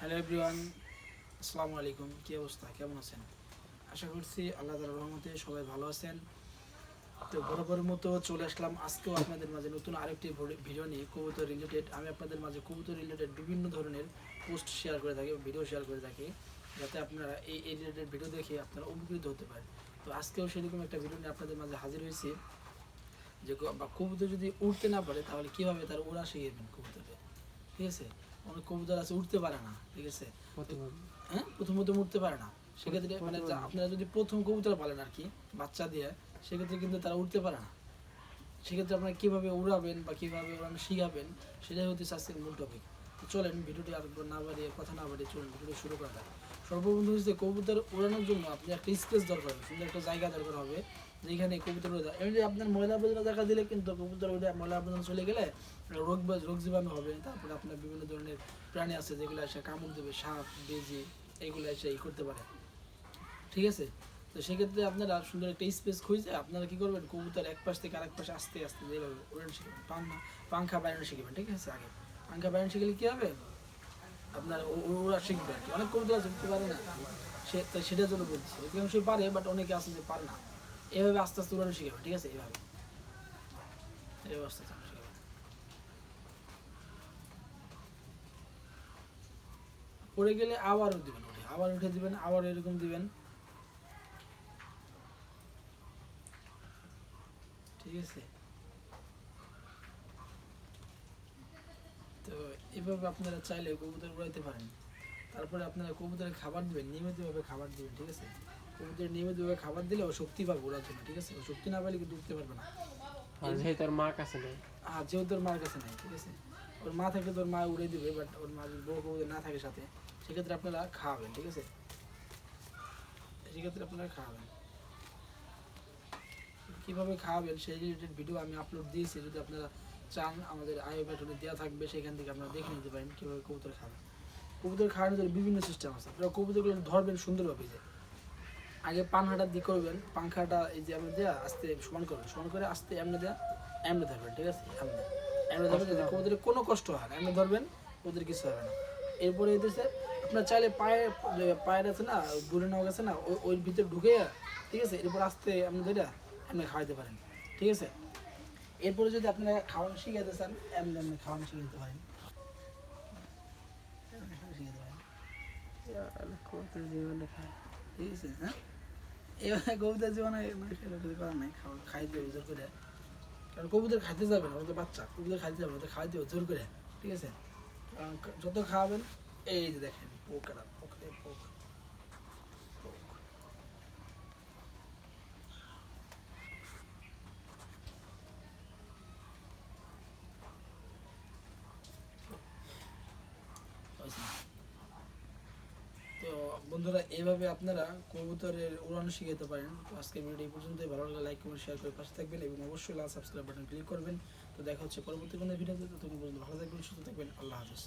Hello everyone আসসালামু আলাইকুম, কী অবস্থা? কেমন আছেন? আশা করছি আল্লাহ তালার রহমতে সবাই ভালো আছেন। তো বরাবরের মতো চলে আসলাম। আজকেও আপনাদের মাঝে নতুন আরেকটি ভিডিও নিয়ে, কবুতর রিলেটেড আমি আপনাদের মাঝে কবুতর রিলেটেড বিভিন্ন ধরনের পোস্ট শেয়ার করে থাকি ভিডিও শেয়ার করে থাকি, যাতে আপনারা এই রিলেটেড ভিডিও দেখে আপনারা উপকৃত হতে পারেন। তো আজকেও সেরকম একটা ভিডিও নিয়ে আপনাদের মাঝে হাজির হয়েছি। যে বা কবুতর যদি উঠতে না পারে, তাহলে কীভাবে তার ওড়া শিখিয়েবেন কবুতরকে? ঠিক আছে? অনেক কবুতর আছে উঠতে পারে না ঠিক আছে? হ্যাঁ? প্রথম প্রথম উঠতে পারে না। সেক্ষেত্রে মানে আপনারা যদি প্রথম কবুতর পালেন আর কি বাচ্চা দিয়ে সেক্ষেত্রে কিন্তু তারা উঠতে পারে না। সেক্ষেত্রে আপনারা কীভাবে উড়াবেন বা কীভাবে উড়ানো শিখাবেন সেটাই হচ্ছে আজকের মূল টপিক তো চলেন ভিডিওটি আর না বাড়িয়ে কথা না বাড়িয়ে চলুন ভিডিওটি শুরু করা যাক। সর্বপ্রথম হচ্ছে কবুতর উড়ানোর জন্য আপনি একটা স্পেস দরকার হবে, সুন্দর একটা জায়গা দরকার হবে, যেখানে কবুতর উড়ে এমনি আপনার ময়লা আবর্জনা দেখা দিলে কিন্তু কবুতর উড়ে ময়লা আবর্জনা চলে গেলে রোগ বা- রোগ জীবাণু হবে। তারপরে আপনার বিভিন্ন ধরনের প্রাণী আছে যেগুলো এসে কামড় দেবে, সাপ, বেজি, এগুলো এসে ই করতে পারে। ঠিক আছে? তো সেক্ষেত্রে আপনারা সুন্দর একটা স্পেস খুঁজে আপনারা কি করবেন, কবুতর এক পাশ থেকে আরেক পাশে আস্তে আস্তে যেভাবে উড়ানো শিখবেন পাঙ্খা পাঙ্খা বাইরে শিখবেন ঠিক আছে? আগে পাঙ্খা বাইরে শিখলে কি হবে? আপনার ওরা শিখবে। অনেক কবুতর আছে পারে না। সে সেটার জন্য বলছি। অধিকাংশই পারে বাট অনেকে আছে যে পারে না। এভাবে আস্তে আস্তে উড়ানো শিখাবে, ঠিক আছে? এইভাবে এইভাবে আস্তে আস্তে পড়ে গেলে আবারও দিবেন উঠে আবার উঠে দিবেন আবার এরকম দিবেন। ঠিক আছে? তো এভাবে আপনারা চাইলে কবুতর উড়াইতে পারেন। তারপরে আপনারা কবুতরের খাবার দিবেন নিয়মিতভাবে খাবার দিবেন ঠিক আছে? কবুতরের নিয়মিতভাবে খাবার দিলে ও শক্তি পাবে ওড়ার জন্য ঠিক আছে? ও শক্তি না পেলে কিন্তু উঠতে পারবে না। আর যে তোর মা কাছে নেই। আর যেহেতু তোর মার কাছে নাই ঠিক আছে? ওর মা থাকলে তোর মা উড়ে দিবে বাট ওর মা যদি বউ কবুতর না থাকে সাথে সেক্ষেত্রে আপনারা খাওয়াবেন ঠিক আছে? সেক্ষেত্রে আপনারা খাওয়াবেন। কীভাবে খাওয়াবেন সেই রিলেটেড ভিডিও আমি আপলোড দিয়েছি যদি আপনারা চান আমাদের আই বাটনে দেওয়া থাকবে সেখান থেকে আপনারা দেখে নিতে পারেন কীভাবে কবুতর খাবেন কবুতর খাওয়ানোর জন্য বিভিন্ন সিস্টেম আছে। আপনারা কবুতরগুলো ধরবেন সুন্দরভাবে যে। আগে পানহাটা দিয়ে করবেন পাংখাটা এই যে আপনি দেওয়া আস্তে সমান করবেন। সমান করে আস্তে এমনি দেওয়া এমনি ধরবেন ঠিক আছে? এমনি এমনি ধরবেন যাতে কবুতরের কোনো কষ্ট হয় না। এমনি ধরবেন কবুতর কিছু হবে না। এরপরে এদেশে আপনার চাইলে পায়ে পায়ের আছে না বুড়ে নেওয়া গেছে না ওই ওই ভিতরে ঢুকে ঠিক আছে? এরপর আস্তে আপনি ধরে এমনি খাওয়াইতে পারেন ঠিক আছে? এরপরে যদি আপনারা খাওয়ানো শিখাইতে চান এমন এমনি খাওয়ানো শিখাইতে পারেন। ঠিক আছে হ্যাঁ? কবুতর জীবনে করার নাই খাইতে হবে জোর করে। কারণ কবুতর খাইতে যাবে না বাচ্চা। কবুতর খাইতে যাবে ওদের খাইতে হবে জোর করে। ঠিক আছে? যত খাওয়াবেন এই যে দেখেন পোক একটা পোক রে পোক পোক। হয়েছে না? তো বন্ধুরা, এইভাবে আপনারা কবুতরের উড়ানো শিখাতে পারেন। আজকে ভিডিও এই পর্যন্তই। ভালো লাগলে লাইক কমেন্ট শেয়ার করে পাশে থাকবেন এবং অবশ্যই লাল সাবস্ক্রাইব বাটন ক্লিক করবেন। তো দেখা হচ্ছে পরবর্তী কোনো ভিডিওতে। তো পর্যন্ত ভালো থাকবেন, সুস্থ থাকবেন। আল্লাহ হাফিজ।